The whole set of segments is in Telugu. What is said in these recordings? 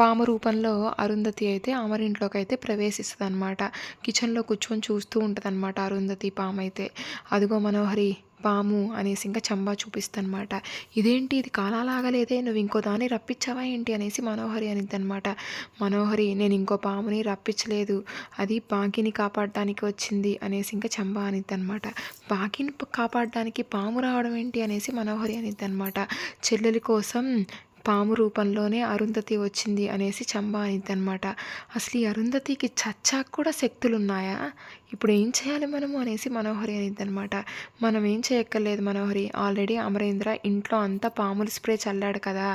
పాము రూపంలో అరుంధతి అయితే అమరింట్లోకి అయితే ప్రవేశిస్తుంది అనమాట కిచెన్లో కూర్చొని చూస్తూ ఉంటుంది అనమాట అరుంధతి పాము అయితే అదిగో మనోహరి పాము అనేసి ఇంకా చంబా చూపిస్తనమాట ఇదేంటి? ఇది కాలాలాగలేదే? నువ్వు ఇంకో దాన్ని రప్పించావా ఏంటి? అనేసి మనోహరి అనిద్ది అనమాట మనోహరి నేను ఇంకో పాముని రప్పించలేదు. అది పాకిని కాపాడడానికి వచ్చింది అనేసి ఇంకా చంబా అనిద్ది అనమాట పాకిని కాపాడడానికి పాము రావడం ఏంటి? అనేసి మనోహరి అనిద్ది అనమాట చెల్లెలి కోసం పాము రూపంలోనే అరుంధతి వచ్చింది అనేసి చంబా అనిద్ది అనమాట అసలు ఈ అరుంధతికి చచ్చాక కూడా శక్తులు ఉన్నాయా ఇప్పుడు ఏం చేయాలి మనము అనేసి మనోహరి అనిద్ది అనమాట మనం ఏం చేయక్కర్లేదు మనోహరి. ఆల్రెడీ అమరేంద్ర ఇంట్లో అంతా పాములు స్ప్రే చల్లాడు కదా.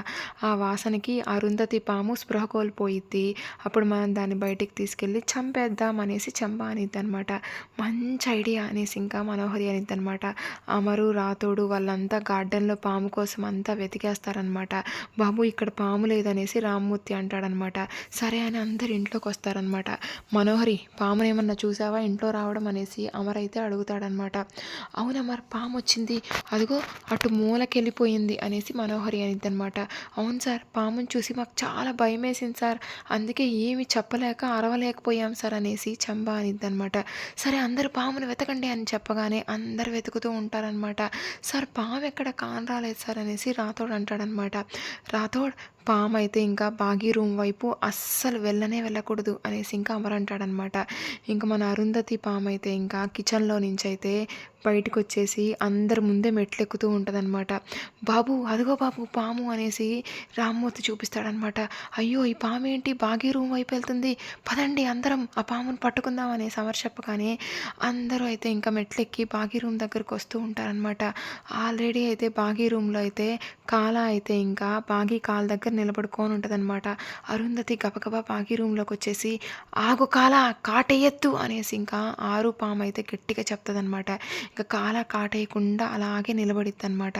ఆ వాసనకి అరుంధతి పాము స్పృహ కోల్పోయిద్ది. అప్పుడు మనం దాన్ని బయటికి తీసుకెళ్ళి చంపేద్దాం అనేసి చంపా అనిద్ది అనమాట మంచి ఐడియా అనేసి ఇంకా మనోహరి అనిద్ది అనమాట అమరు రాతోడు వాళ్ళంతా గార్డెన్లో పాము కోసం అంతా వెతికేస్తారనమాట. బాబు ఇక్కడ పాము లేదనేసి రామ్మూర్తి అంటాడనమాట. సరే అని అందరు ఇంట్లోకి వస్తారనమాట. మనోహరి పామును ఏమన్నా చూసావా? ఇంట్లో రావడం అనేసి అమర్ అయితే అడుగుతాడనమాట. అవును అమర్ పాము వచ్చింది అదిగో అటు మూలకెళ్ళిపోయింది అనేసి మనోహరి అనిద్ది అనమాట అవును సార్ పాముని చూసి మాకు చాలా భయం వేసింది సార్. అందుకే ఏమి చెప్పలేక అరవలేకపోయాం సార్ అనేసి చంబా అనిద్ది అనమాట సరే అందరు పామును వెతకండి అని చెప్పగానే అందరు వెతుకుతూ ఉంటారనమాట. సార్ పాము ఎక్కడ? కాన్ రాలేదు సార్ అనేసి రాతోడు అంటాడనమాట. రాథోడ్ పాము అయితే ఇంకా బాగీ రూమ్ వైపు అస్సలు వెళ్ళనే వెళ్ళకూడదు అనేసి ఇంకా అమర్ అంటాడనమాట. ఇంకా మన అరుంధతి పాము అయితే ఇంకా కిచెన్లో నుంచి అయితే బయటకు వచ్చేసి అందరి ముందే మెట్లెక్కుతూ ఉంటుందన్నమాట బాబు అదిగో బాబు పాము అనేసి రామ్మూర్తి చూపిస్తాడనమాట. అయ్యో ఈ పాము ఏంటి? బాగీ రూమ్ వైపు వెళ్తుంది. పదండి అందరం ఆ పామును పట్టుకుందాం అనేసి అమర్ చెప్పగానే అందరూ అయితే ఇంకా మెట్లెక్కి బాగీ రూమ్ దగ్గరకు వస్తూ ఉంటారనమాట. ఆల్రెడీ అయితే బాగీ రూమ్లో అయితే కాలా అయితే ఇంకా బాగీ కాల్ దగ్గర నిలబడుకొని ఉంటుందన్నమాట. అరుంధతి గబగబా పాకి రూమ్లోకి వచ్చేసి ఆగు కాల కాటేయొద్దు అనేసి ఇంకా ఆరు పాము అయితే గట్టిగా చెప్తుందన్నమాట. ఇంకా కాల కాటేయకుండా అలాగే నిలబడిద్ది అనమాట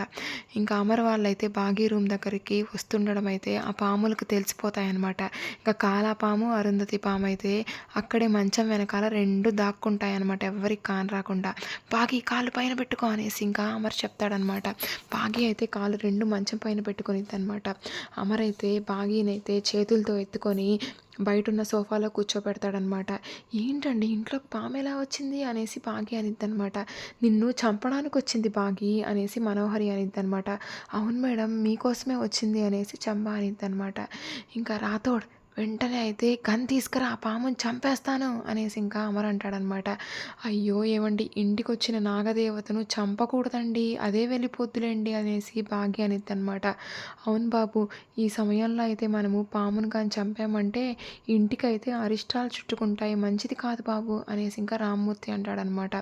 ఇంకా అమర్ వాళ్ళు అయితే బాగీ రూమ్ దగ్గరికి వస్తుండడం అయితే ఆ పాములకు తెలిసిపోతాయన్నమాట. ఇంకా కాలా పాము అరుంధతి పాము అయితే అక్కడే మంచం వెనకాల రెండు దాక్కుంటాయన్నమాట ఎవరికి కాని రాకుండా. బాగి కాలు పైన పెట్టుకో అనేసి ఇంకా అమర్ చెప్తాడనమాట బాగి అయితే కాలు రెండు మంచం పైన పెట్టుకునిద్ది అనమాట అమర్ అయితే బాగీనైతే చేతులతో ఎత్తుకొని బయట ఉన్న సోఫాలో కూర్చోబెడతాడనమాట ఏంటండి ఇంట్లోకి పాము ఎలా వచ్చింది? అనేసి బాగి అనిద్దనమాట. నిన్ను చంపడానికి వచ్చింది బాగి అనేసి మనోహరి అనిద్దనమాట. అవును మేడం మీకోసమే వచ్చింది అనేసి చంబ అనిద్దనమాట. ఇంకా రాతోడ్ వెంటనే అయితే గన్ తీసుకురా ఆ పాముని చంపేస్తాను అనేసి ఇంకా అమర్ అంటాడనమాట. అయ్యో ఏమండి ఇంటికి వచ్చిన నాగదేవతను చంపకూడదండి అదే వెళ్ళిపోద్దులేండి అనేసి భాగ్య అనిద్ది అనమాట. అవును బాబు ఈ సమయంలో అయితే మనము పామును కానీ చంపామంటే ఇంటికైతే అరిష్టాలు చుట్టుకుంటాయి మంచిది కాదు బాబు అనేసి ఇంకా రామ్మూర్తి అంటాడనమాట.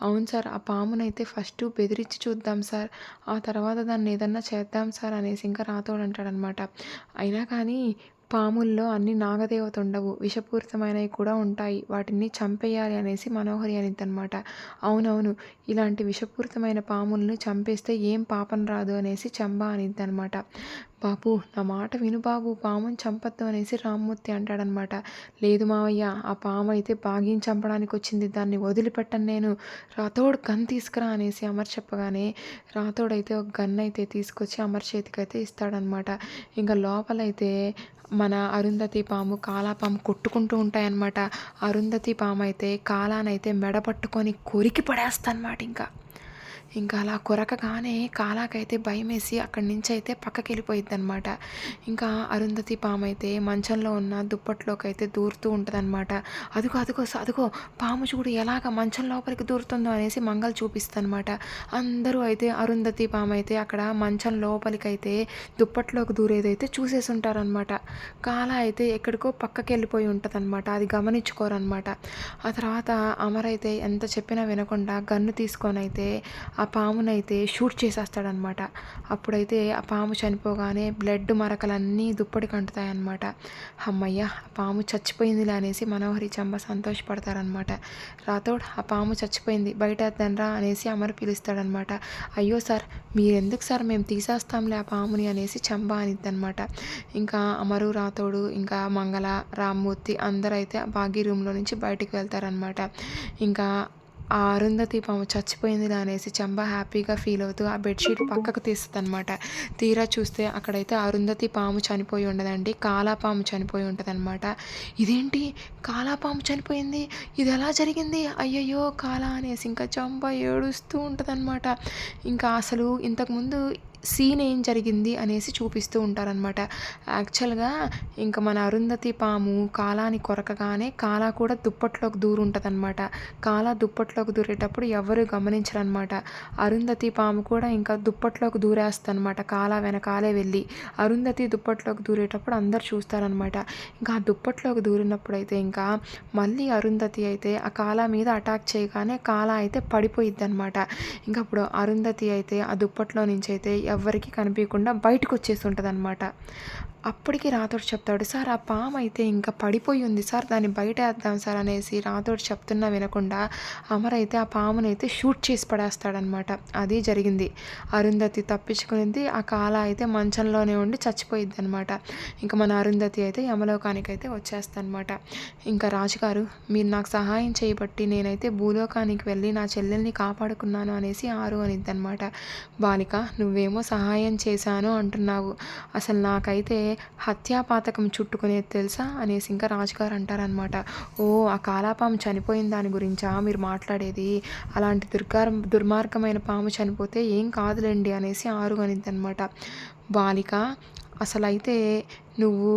అవును సార్ ఆ పామునైతే ఫస్ట్ బెదిరించి చూద్దాం సార్ ఆ తర్వాత దాన్ని ఏదన్నా చేద్దాం సార్ అనేసి ఇంకా రాతోడు అంటాడనమాట అయినా కానీ పాముల్లో అన్ని నాగదేవత ఉండవు విషపూరితమైనవి కూడా ఉంటాయి. వాటిని చంపేయాలి అనేసి మనోహరి అనిద్దనమాట అవునవును ఇలాంటి విషపూరితమైన పాములను చంపేస్తే ఏం పాపం రాదు అనేసి చంబా అనిద్దనమాట బాబు నా మాట విను బాబు పాముని చంపద్దు అనేసి రామ్మూర్తి అంటాడనమాట లేదు మావయ్య ఆ పాము అయితే బాగీని చంపడానికి వచ్చింది. దాన్ని వదిలిపెట్టను నేను. రాతోడు గన్ తీసుకురా అనేసి అమర్ చెప్పగానే రాతోడైతే ఒక గన్ అయితే తీసుకొచ్చి అమర్ చేతికి అయితే ఇస్తాడనమాట ఇంకా లోపలైతే మన అరుంధతి పాము కాలా పాము కొట్టుకుంటూ ఉంటాయన్నమాట. అరుంధతి పాము అయితే కాలానైతే మెడ పట్టుకొని కొరికి పడేస్తానమాట ఇంకా. ఇంకా అలా కొరకగానే కాలాకైతే భయం వేసి అక్కడి నుంచి అయితే పక్కకి వెళ్ళిపోయింది అనమాట ఇంకా అరుంధతి పాము అయితే మంచంలో ఉన్న దుప్పట్లోకి అయితే దూరుతూ ఉంటుందన్నమాట. అదిగో అదిగో స- అదిగో పాము చూడు ఎలాగ మంచం లోపలికి దూరుతుందో అనేసి మంగళ చూపిస్తుందన్నమాట అందరూ అయితే అరుంధతి పాము అయితే అక్కడ మంచం లోపలికైతే దుప్పట్లోకి దూరేదైతే చూసేసి ఉంటారనమాట కాల అయితే ఎక్కడికో పక్కకి వెళ్ళిపోయి ఉంటుందన్నమాట. అది గమనించుకోరనమాట ఆ తర్వాత అమర్ అయితే ఎంత చెప్పినా వినకుండా గన్ను తీసుకొని అయితే ఆ పామునైతే షూట్ చేసేస్తాడనమాట. అప్పుడైతే ఆ పాము చనిపోగానే బ్లడ్ మరకలన్నీ దుప్పటి కంటుతాయన్నమాట. అమ్మయ్య ఆ పాము చచ్చిపోయిందిలే అనేసి మనోహరి చంబ సంతోషపడతారనమాట రాథోడ్ ఆ పాము చచ్చిపోయింది బయట తండ్రా అనేసి అమర్ పిలుస్తాడనమాట అయ్యో సార్ మీరెందుకు సార్ మేము తీసేస్తాంలే ఆ పాముని అనేసి చంబ అనిద్దనమాట ఇంకా అమరు రాతోడు ఇంకా మంగళ రామ్మూర్తి అందరైతే అయితే బాగీ రూమ్లో నుంచి బయటికి వెళ్తారనమాట ఇంకా ఆ అరుంధతి పాము చచ్చిపోయింది అనేసి చంబా హ్యాపీగా ఫీల్ అవుతూ ఆ బెడ్షీట్ పక్కకు తీస్తుంది అనమాట తీరా చూస్తే అక్కడైతే అరుంధతి పాము చనిపోయి ఉండదండి. కాలాపాము చనిపోయి ఉంటుందన్నమాట. ఇదేంటి? కాలాపాము చనిపోయింది? ఇది ఎలా జరిగింది? అయ్యయ్యో కాలా అనేసి ఇంకా చంబా ఏడుస్తూ ఉంటుందన్నమాట. ఇంకా అసలు ఇంతకుముందు సీన్ ఏం జరిగింది అనేసి చూపిస్తూ ఉంటారనమాట యాక్చువల్గా ఇంకా మన అరుంధతి పాము కాలాని కొరకగానే కాలా కూడా దుప్పట్లోకి దూరుంటుంది అనమాట కాలా దుప్పట్లోకి దూరేటప్పుడు ఎవరు గమనించరనమాట అరుంధతి పాము కూడా ఇంకా దుప్పట్లోకి దూరేస్తుందన్నమాట కాలా వెనకాలే వెళ్ళి. అరుంధతి దుప్పట్లోకి దూరేటప్పుడు అందరు చూస్తారనమాట ఇంకా ఆ దుప్పట్లోకి దూరినప్పుడు అయితే ఇంకా మళ్ళీ అరుంధతి అయితే ఆ కాలా మీద అటాక్ చేయగానే కాలా అయితే పడిపోయిద్ది అనమాట ఇంకా అప్పుడు అరుంధతి అయితే ఆ దుప్పట్లో నుంచి అయితే ఎవ్వరికి కనిపించకుండా బయటకు వచ్చేసి ఉంటుంది అనమాట అప్పటికి రాతోడు చెప్తాడు సార్ ఆ పాము అయితే ఇంకా పడిపోయి ఉంది సార్ దాన్ని బయట వేద్దాం సార్ అనేసి రాతోడు చెప్తున్నా వినకుండా అమర్ అయితే ఆ పాముని అయితే షూట్ చేసి పడేస్తాడనమాట అది జరిగింది. అరుంధతి తప్పించుకునింది. ఆ కాల అయితే మంచంలోనే ఉండి చచ్చిపోయిద్ది అనమాట ఇంకా మన అరుంధతి అయితే యమలోకానికి అయితే వచ్చేస్తానమాట ఇంకా రాజుగారు మీరు నాకు సహాయం చేయబట్టి నేనైతే భూలోకానికి వెళ్ళి నా చెల్లెల్ని కాపాడుకున్నాను అనేసి ఆరు అనిద్ది అనమాట బాలిక నువ్వేమో సహాయం చేశాను అంటున్నావు. అసలు నాకైతే హత్యాపాతకం చుట్టుకునేది తెలుసా? అనేసి ఇంకా రాజుగారు అంటారనమాట ఓ ఆ కాలాపాము చనిపోయిన దాని గురించా? మీరు మాట్లాడేది? అలాంటి దుర్గార దుర్మార్గమైన పాము చనిపోతే ఏం కాదులేండి అనేసి ఆరు అనమాట బాలిక అసలైతే నువ్వు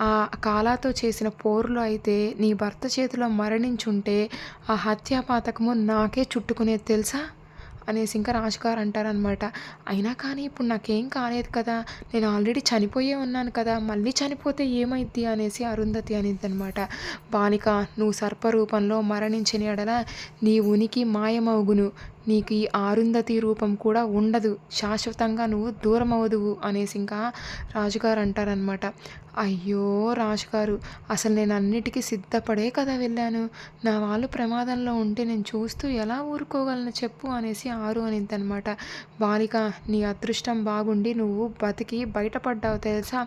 ఆ కాలాతో చేసిన పోరులో అయితే నీ భర్త చేతిలో మరణించుంటే ఆ హత్యాపాతకము నాకే చుట్టుకునేది తెలుసా? అనేసి ఇంకా రాజుగారు అంటారనమాట అయినా కానీ ఇప్పుడు నాకేం కాలేదు కదా. నేను ఆల్రెడీ చనిపోయే ఉన్నాను కదా. మళ్ళీ చనిపోతే ఏమైద్ది అనేసి అరుంధతి అనిద్ది అనమాట బాలిక నువ్వు సర్పరూపంలో మరణించిన ఎడల నీ ఉనికి మాయమవుగును. నీకు ఈ ఆరుంధతి రూపం కూడా ఉండదు. శాశ్వతంగా నువ్వు దూరం అవదువు అనేసి ఇంకా రాజుగారు అంటారనమాట అయ్యో రాజుగారు అసలు నేను అన్నిటికీ సిద్ధపడే కదా వెళ్ళాను. నా వాళ్ళు ప్రమాదంలో ఉంటే నేను చూస్తూ ఎలా ఊరుకోగలను చెప్పు అనేసి ఆరు అనిద్దనమాట బాలిక నీ అదృష్టం బాగుండి నువ్వు బతికి బయటపడ్డావు తెలుసా?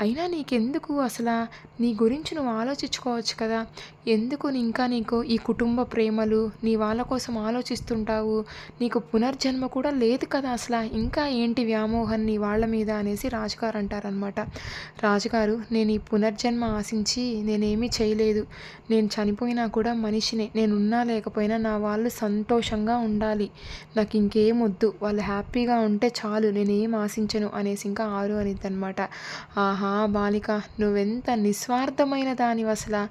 అయినా నీకెందుకు అసలు? నీ గురించి నువ్వు ఆలోచించుకోవచ్చు కదా. ఎందుకు ఇంకా నీకు ఈ కుటుంబ ప్రేమలు నీ వాళ్ళ కోసం ఆలోచిస్తుంటావు? నీకు పునర్జన్మ కూడా లేదు కదా అసలు. ఇంకా ఏంటి వ్యామోహం నీ వాళ్ళ మీద అనేసి రాజుగారు అంటారనమాట రాజుగారు నేను ఈ పునర్జన్మ ఆశించి నేనేమీ చేయలేదు. నేను చనిపోయినా కూడా మనిషినే. నేను ఉన్నా లేకపోయినా నా వాళ్ళు సంతోషంగా ఉండాలి. నాకు ఇంకేం వద్దు. వాళ్ళు హ్యాపీగా ఉంటే చాలు. నేనేం ఆశించను అనేసి ఇంకా ఆరు అనిద్దనమాట ఆహా బాలిక నువ్వెంత నిస్వార్థమైన దానివసలా. అసలు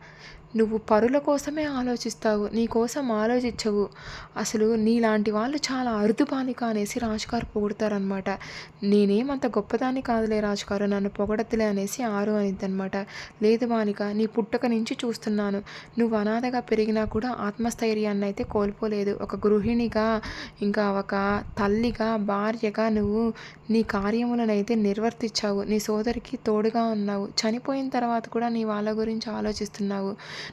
నువ్వు పరుల కోసమే ఆలోచిస్తావు నీ కోసం ఆలోచించవు. అసలు నీలాంటి వాళ్ళు చాలా అరుదుపాలిక అనేసి రాజుగారు పొగుడతారనమాట నేనేమంత గొప్పదాన్ని కాదులే రాజుగారు నన్ను పొగడతలే అనేసి ఆరు అనిద్దనమాట లేదు బాలిక నీ పుట్టక నుంచి చూస్తున్నాను. నువ్వు అనాథగా పెరిగినా కూడా ఆత్మస్థైర్యాన్ని అయితే కోల్పోలేదు. ఒక గృహిణిగా ఇంకా ఒక తల్లిగా భార్యగా నువ్వు నీ కార్యములనైతే నిర్వర్తించావు. నీ సోదరికి తోడుగా ఉన్నావు. చనిపోయిన తర్వాత కూడా నీ వాళ్ళ గురించి ఆలోచిస్తున్నావు.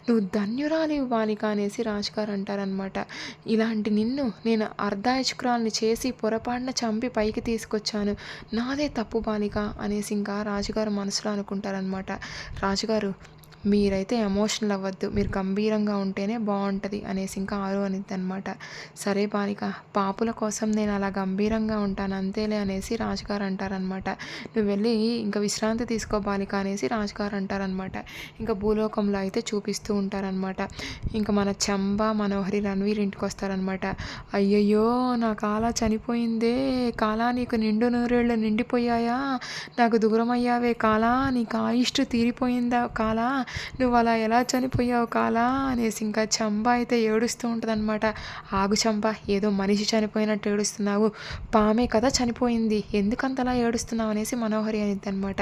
నువ్వు ధన్యురాలి బాలిక అనేసి రాజుగారు అంటారనమాట ఇలాంటి నిన్ను నేను అర్ధాయచుకురాల్ని చేసి పొరపాటున చంపి పైకి తీసుకొచ్చాను. నాదే తప్పు బాలిక అనేసి ఇంకా రాజుగారు మనసులో అనుకుంటారనమాట రాజుగారు మీరైతే ఎమోషనల్ అవ్వద్దు. మీరు గంభీరంగా ఉంటేనే బాగుంటుంది అనేసి ఇంకా ఆరు అనిద్ది అనమాట సరే బాలిక పాపుల కోసం నేను అలా గంభీరంగా ఉంటాను అంతేలే అనేసి రాజుగారు అంటారనమాట నువ్వు వెళ్ళి ఇంకా విశ్రాంతి తీసుకో బాలిక అనేసి రాజుగారు అంటారనమాట ఇంకా భూలోకంలో అయితే చూపిస్తూ ఉంటారనమాట ఇంకా మన చంబ మనోహరి రణవీర్ ఇంటికి వస్తారనమాట అయ్యయ్యో నా కాల చనిపోయిందే. కాలా నీకు నిండు నూరేళ్ళు నిండిపోయాయా? నాకు దూరం అయ్యావే కాలా. నీకు ఆయుష్టు తీరిపోయిందా కాలా? నువ్వు అలా ఎలా చనిపోయావు కాలా అనేసి ఇంకా చంప అయితే ఏడుస్తూ ఉంటుందన్నమాట. ఆగు చంప ఏదో మనిషి చనిపోయినట్టు ఏడుస్తున్నావు. పామే కదా చనిపోయింది. ఎందుకంతలా ఏడుస్తున్నావు అనేసి మనోహరి అనేది అనమాట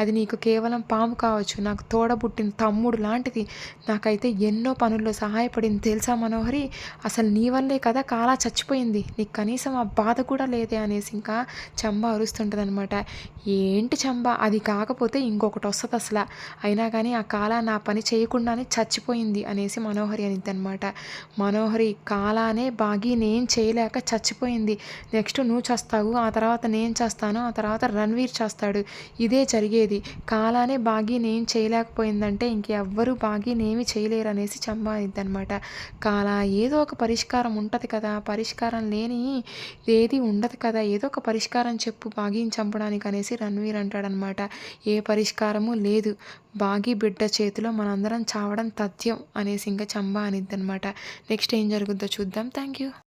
అది నీకు కేవలం పాము కావచ్చు నాకు తోడబుట్టిన తమ్ముడు లాంటిది. నాకైతే ఎన్నో పనుల్లో సహాయపడింది. తెలుసా మనోహరి? అసలు నీ వల్లే కదా కాలా చచ్చిపోయింది. నీకు కనీసం ఆ బాధ కూడా లేదే అనేసి ఇంకా చంబ అరుస్తుంటుంది అనమాట ఏంటి చంబ అది కాకపోతే ఇంకొకటి వస్తుంది అసలు అయినా కానీ ఆ కాల కాలా నా పని చేయకుండానే చచ్చిపోయింది అనేసి మనోహరి అనిద్ది అనమాట మనోహరి కాలానే బాగి నేను చేయలేక చచ్చిపోయింది. నెక్స్ట్ నువ్వు చేస్తావు ఆ తర్వాత నేను చేస్తాను ఆ తర్వాత రణ్వీర్ చేస్తాడు. ఇదే జరిగేది. కాలానే బాగి నేను చేయలేకపోయిందంటే ఇంకెవ్వరూ బాగి నేమి చేయలేరు అనేసి చంబా అనమాట కాలా ఏదో ఒక పరిష్కారం ఉంటుంది కదా. పరిష్కారం లేని ఏది ఉండదు కదా. ఏదో ఒక పరిష్కారం చెప్పు బాగీని చంపడానికి అనేసి రణ్వీర్ అంటాడనమాట ఏ పరిష్కారము లేదు. బాగి బిడ్డ చేతిలో మనందరం చావడం తథ్యం అనేసి ఇంకా చంబా అనిద్ది అనమాట నెక్స్ట్ ఏం జరుగుద్దో చూద్దాం. Thank you